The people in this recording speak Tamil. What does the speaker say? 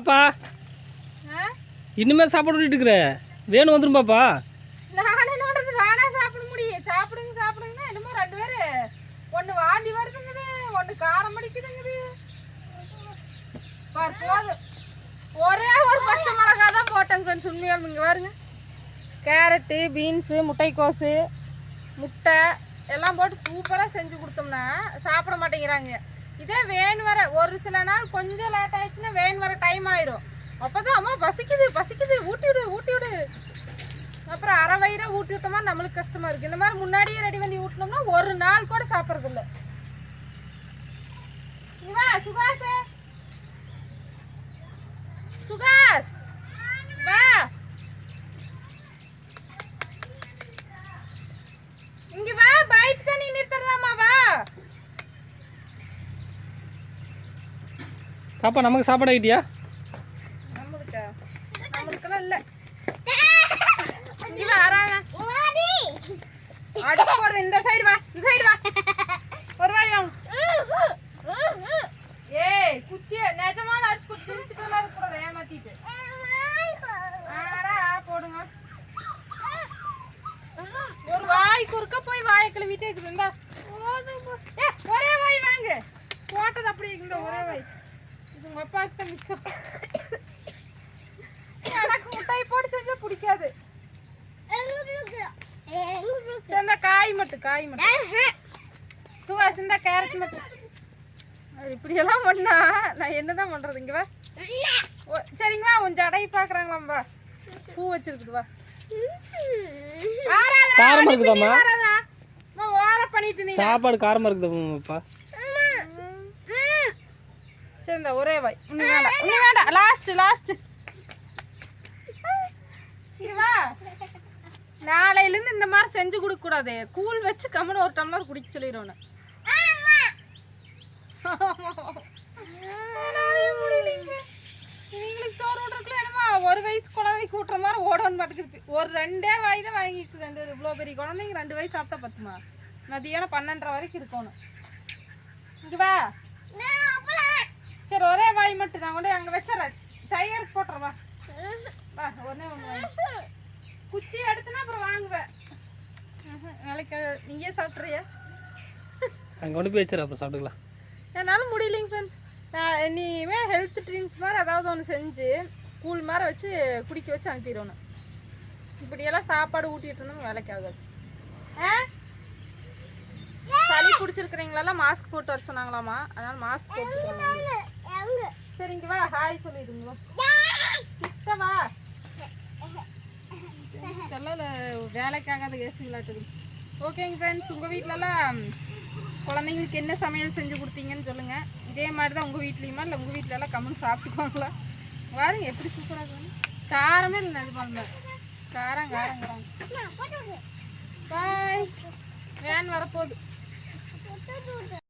பாப்பா? இன்னுமே சாப்பாடு விட்டுட்டு இருக்கிற? வேணும் வந்துரும் பாப்பா. சாப்பிடுங்க சாப்பிடுங்க என்னமோ ரெண்டு பேரு. ஒண்ணு வாந்தி வருதுங்குது ஒண்ணு காரம் அடிக்குதுங்குது. பாரு போதும் ஒரே ஒரு பச்சை மிளகா தான் போட்டேங்க ஃப்ரெண்ட்ஸ் உண்மையாலும் இங்கே பாருங்க. கேரட்டு பீன்ஸு முட்டைக்கோசு முட்டை எல்லாம் போட்டு சூப்பராக செஞ்சு கொடுத்தோம்னா சாப்பிட மாட்டேங்கிறாங்க. இதே வேன் வர ஒரு சில நாள் கொஞ்சம் லேட் ஆயிடுச்சுன்னா வேன் வர டைம் ஆயிரும். அப்பதான் அம்மா பசிக்குது பசிக்குது ஊட்டி விடு ஊட்டி விடு. அப்புறம் அரை வயிறா ஊட்டி விட்டோமா நம்மளுக்கு கஷ்டமா இருக்கு. இந்த மாதிரி முன்னாடியே ரெடி பண்ணி ஊட்டினோம்னா ஒரு நாள் கூட சாப்பிட்றது இல்ல. இங்க சுகா சுகாஸ் சுகாஸ் வா இங்க வா பைக் தண்ணி நிறுத்துறதாமா வா பாப்பா நமக்கு சாப்பாடு ஆகிட்டியா? நம்மளுக்கா? நம்மளுக்கெல்லாம் இல்ல. இங்க வா வராதா அடுப்பு இந்த சைடு வா இந்த சைடு வா. ஒரு வாய் வாங்க. ஏய் குச்சி நிஜமான அடுப்பு பிரிச்சுக்கலாம் இருக்கக்கூடாது ஏமாத்திட்டு. ஆடா போடுங்க. ஒரு வாய் குறுக்க போய் வாயை கழுவிட்டே இருக்குது. இந்தா. ஏ, ஒரே வாய் வாங்க. போட்டது அப்படி இந்த ஒரே வாய். இது உங்க அப்பாவுக்கு தான் மிச்சம். எனக்கு முட்டாய் போட்டு செஞ்சா பிடிக்காது. காய் மட்டும் காய் மட்டும். சுகாஸ் இந்த கேரட் மட்டும். அது இப்படியெல்லாம் பண்ணா நான் என்னதான் பண்றது? இங்க வா. ஓ, சரிங்க வா. உன் ஜடை பாக்குறாங்களாம் வா. பூ வச்சிருக்குது வா. காரமா இருக்குதாம்மா? சாப்பாடு காரமாக இருக்குதாப்பா சரி இந்த ஒரே வாய். உனி வேண்டாம் வேண்டாம் லாஸ்ட் லாஸ்ட் வா நாளையிலேருந்து இந்த மாதிரி செஞ்சு கொடுக்க கூடாது கூழ் வச்சு கம்முன்னு ஒரு டம்ளர் குடிக்க சொல்லிடுவோம் நீங்களுக்கு சோறு விட்றதுக்குள்ள என்னமா ஒரு வயசு குழந்தைக்கு கூட்டுற மாதிரி ஓடணும் மாட்டேங்குது ஒரு ரெண்டே வாய் தான் வாங்கிட்டு ரெண்டு பேர் இவ்வளோ பெரிய குழந்தைங்க ரெண்டு வயசு சாப்பிட்டா பத்துமா? மதியானம் பன்னெண்டரை வரைக்கும் இருக்கணும். இங்கே வா சரி ஒரே வாய் மட்டும் நான் கொண்டு அங்கே வச்சிடறேன். டயர் போட்டுறேன் வா. ஒன்றே ஒன்று குச்சி எடுத்துனா அப்புறம் வாங்குவேன். நாளைக்கு நீயே சாப்பிட்றியா? அங்கே கொண்டு போய் வச்சிரு அப்புறம் சாப்பிட்டுக்கலாம். என்னால் முடியலைங்க ஃப்ரெண்ட்ஸ் நான் இனிமே ஹெல்த் ட்ரிங்க்ஸ் மாதிரி ஏதாவது ஒன்று செஞ்சு கூழ் மாதிரி வச்சு குடிக்க வச்சு அனுப்பிடணும். இப்படியெல்லாம் சாப்பாடு ஊட்டிட்டு இருந்தோம் வேலைக்கு ஆகாது. ஆ? சளி பிடிச்சிருக்கிறீங்களெல்லாம் மாஸ்க் போட்டு வர சொன்னாங்களாமா அதனால மாஸ்க் போட்டு சரிங்க வா ஹாய் சொல்லிடுங்க. வா கிட்ட வா. செல்லல வேலைக்காகாத ஓகேங்க ஃப்ரெண்ட்ஸ் உங்கள் வீட்டிலலாம் குழந்தைங்களுக்கு என்ன சமையல் செஞ்சு கொடுத்தீங்கன்னு சொல்லுங்கள் இதே மாதிரி தான் உங்கள் வீட்லேயுமா இல்லை உங்கள் வீட்டிலலாம் கம்முன்னு சாப்பிட்டுக்குவாங்களா? பாருங்க எப்படி சூப்பராக காரமே இல்லை நிஜமாலுமே காரம் காரம் பாய் வேன் வரப்போகுது.